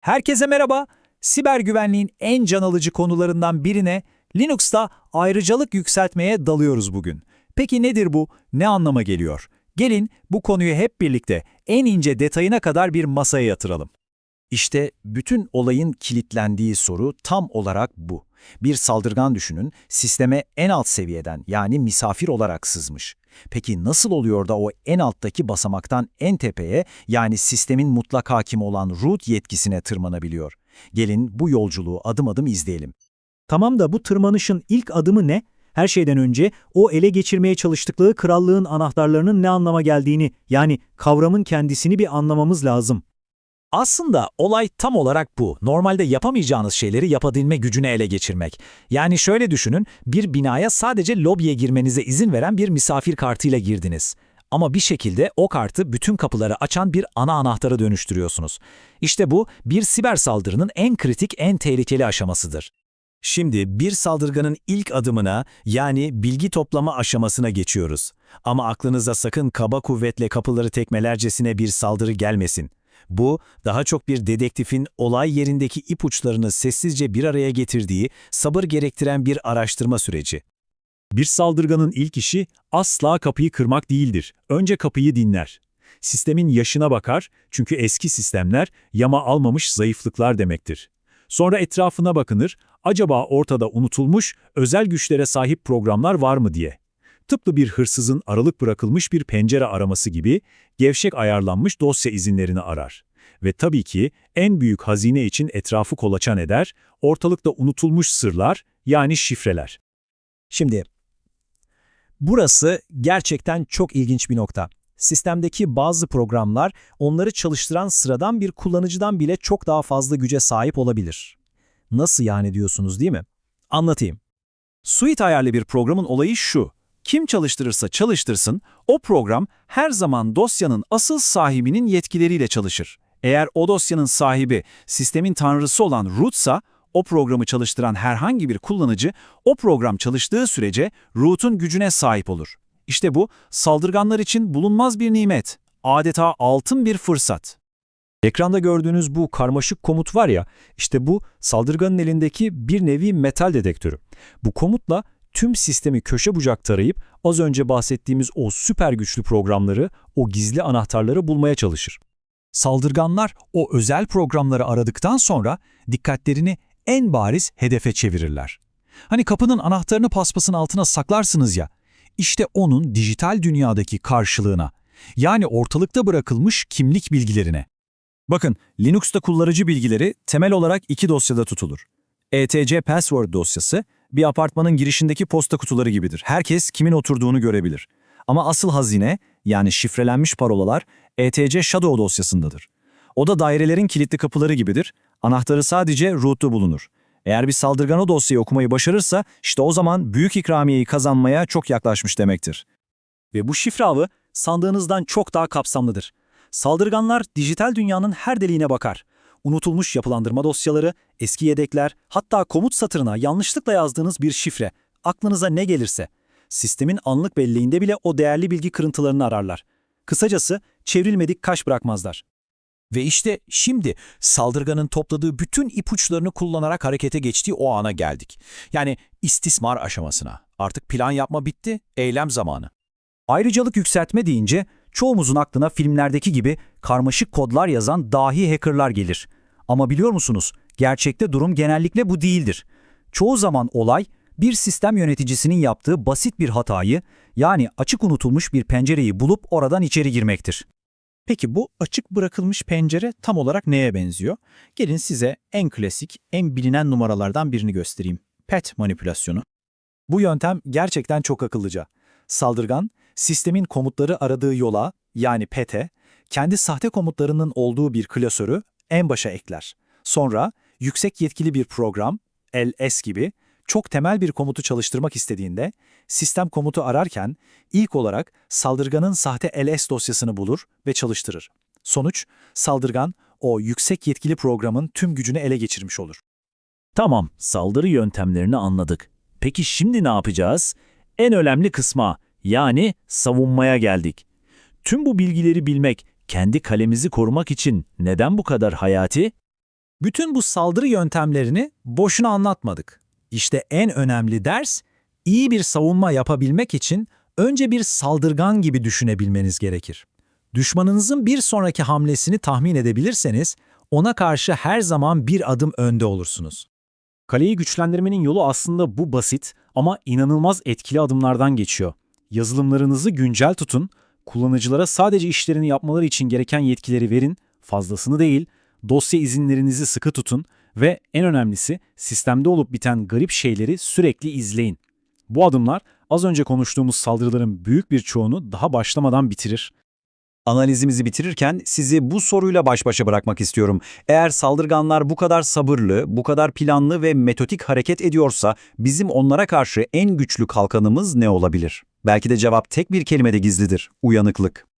Herkese merhaba. Siber güvenliğin en can alıcı konularından birine Linux'ta ayrıcalık yükseltmeye dalıyoruz bugün. Peki nedir bu? Ne anlama geliyor? Gelin bu konuyu hep birlikte en ince detayına kadar bir masaya yatıralım. İşte bütün olayın kilitlendiği soru tam olarak bu. Bir saldırgan düşünün, sisteme en alt seviyeden yani misafir olarak sızmış. Peki nasıl oluyor da o en alttaki basamaktan en tepeye yani sistemin mutlak hakimi olan root yetkisine tırmanabiliyor? Gelin bu yolculuğu adım adım izleyelim. Tamam da bu tırmanışın ilk adımı ne? Her şeyden önce o ele geçirmeye çalıştıkları krallığın anahtarlarının ne anlama geldiğini, yani kavramın kendisini bir anlamamız lazım. Aslında olay tam olarak bu. Normalde yapamayacağınız şeyleri yapabilme gücüne ele geçirmek. Yani şöyle düşünün, bir binaya sadece lobiye girmenize izin veren bir misafir kartıyla girdiniz. Ama bir şekilde o kartı bütün kapıları açan bir ana anahtara dönüştürüyorsunuz. İşte bu bir siber saldırının en kritik, en tehlikeli aşamasıdır. Şimdi bir saldırganın ilk adımına yani bilgi toplama aşamasına geçiyoruz. Ama aklınıza sakın kaba kuvvetle kapıları tekmelercesine bir saldırı gelmesin. Bu, daha çok bir dedektifin olay yerindeki ipuçlarını sessizce bir araya getirdiği, sabır gerektiren bir araştırma süreci. Bir saldırganın ilk işi asla kapıyı kırmak değildir. Önce kapıyı dinler. Sistemin yaşına bakar çünkü eski sistemler yama almamış zayıflıklar demektir. Sonra etrafına bakınır, acaba ortada unutulmuş, özel güçlere sahip programlar var mı diye. Tıpkı bir hırsızın aralık bırakılmış bir pencere araması gibi gevşek ayarlanmış dosya izinlerini arar. Ve tabii ki en büyük hazine için etrafı kolaçan eder, ortalıkta unutulmuş sırlar yani şifreler. Şimdi, burası gerçekten çok ilginç bir nokta. Sistemdeki bazı programlar onları çalıştıran sıradan bir kullanıcıdan bile çok daha fazla güce sahip olabilir. Nasıl yani diyorsunuz değil mi? Anlatayım. Suite ayarlı bir programın olayı şu. Kim çalıştırırsa çalıştırsın, o program her zaman dosyanın asıl sahibinin yetkileriyle çalışır. Eğer o dosyanın sahibi sistemin tanrısı olan rootsa, o programı çalıştıran herhangi bir kullanıcı o program çalıştığı sürece root'un gücüne sahip olur. İşte bu saldırganlar için bulunmaz bir nimet, adeta altın bir fırsat. Ekranda gördüğünüz bu karmaşık komut var ya, işte bu saldırganın elindeki bir nevi metal dedektörü. Bu komutla tüm sistemi köşe bucak tarayıp az önce bahsettiğimiz o süper güçlü programları, o gizli anahtarları bulmaya çalışır. Saldırganlar o özel programları aradıktan sonra dikkatlerini en bariz hedefe çevirirler. Hani kapının anahtarını paspasın altına saklarsınız ya, işte onun dijital dünyadaki karşılığına, yani ortalıkta bırakılmış kimlik bilgilerine. Bakın, Linux'ta kullanıcı bilgileri temel olarak iki dosyada tutulur. ETC password dosyası, bir apartmanın girişindeki posta kutuları gibidir. Herkes kimin oturduğunu görebilir. Ama asıl hazine, yani şifrelenmiş parolalar, ETC shadow dosyasındadır. O da dairelerin kilitli kapıları gibidir. Anahtarı sadece root'ta bulunur. Eğer bir saldırgan o dosyayı okumayı başarırsa, işte o zaman büyük ikramiyeyi kazanmaya çok yaklaşmış demektir. Ve bu şifre avı sandığınızdan çok daha kapsamlıdır. Saldırganlar dijital dünyanın her deliğine bakar. Unutulmuş yapılandırma dosyaları, eski yedekler, hatta komut satırına yanlışlıkla yazdığınız bir şifre, aklınıza ne gelirse. Sistemin anlık belleğinde bile o değerli bilgi kırıntılarını ararlar. Kısacası çevrilmedik kaş bırakmazlar. Ve işte şimdi saldırganın topladığı bütün ipuçlarını kullanarak harekete geçtiği o ana geldik. Yani istismar aşamasına. Artık plan yapma bitti, eylem zamanı. Ayrıcalık yükseltme deyince çoğumuzun aklına filmlerdeki gibi karmaşık kodlar yazan dahi hackerlar gelir. Ama biliyor musunuz, gerçekte durum genellikle bu değildir. Çoğu zaman olay, bir sistem yöneticisinin yaptığı basit bir hatayı, yani açık unutulmuş bir pencereyi bulup oradan içeri girmektir. Peki bu açık bırakılmış pencere tam olarak neye benziyor? Gelin size en klasik, en bilinen numaralardan birini göstereyim. PET manipülasyonu. Bu yöntem gerçekten çok akıllıca. Saldırgan, sistemin komutları aradığı yola, yani PET'e, kendi sahte komutlarının olduğu bir klasörü en başa ekler. Sonra yüksek yetkili bir program, LS gibi, çok temel bir komutu çalıştırmak istediğinde, sistem komutu ararken ilk olarak saldırganın sahte LS dosyasını bulur ve çalıştırır. Sonuç, saldırgan o yüksek yetkili programın tüm gücünü ele geçirmiş olur. Tamam, saldırı yöntemlerini anladık. Peki şimdi ne yapacağız? En önemli kısma, yani savunmaya geldik. Tüm bu bilgileri bilmek, kendi kalemizi korumak için neden bu kadar hayati? Bütün bu saldırı yöntemlerini boşuna anlatmadık. İşte en önemli ders, iyi bir savunma yapabilmek için önce bir saldırgan gibi düşünebilmeniz gerekir. Düşmanınızın bir sonraki hamlesini tahmin edebilirseniz, ona karşı her zaman bir adım önde olursunuz. Kaleyi güçlendirmenin yolu aslında bu basit ama inanılmaz etkili adımlardan geçiyor. Yazılımlarınızı güncel tutun, kullanıcılara sadece işlerini yapmaları için gereken yetkileri verin, fazlasını değil, dosya izinlerinizi sıkı tutun ve en önemlisi sistemde olup biten garip şeyleri sürekli izleyin. Bu adımlar az önce konuştuğumuz saldırıların büyük bir çoğunu daha başlamadan bitirir. Analizimizi bitirirken sizi bu soruyla baş başa bırakmak istiyorum. Eğer saldırganlar bu kadar sabırlı, bu kadar planlı ve metodik hareket ediyorsa bizim onlara karşı en güçlü kalkanımız ne olabilir? Belki de cevap tek bir kelimede gizlidir. Uyanıklık.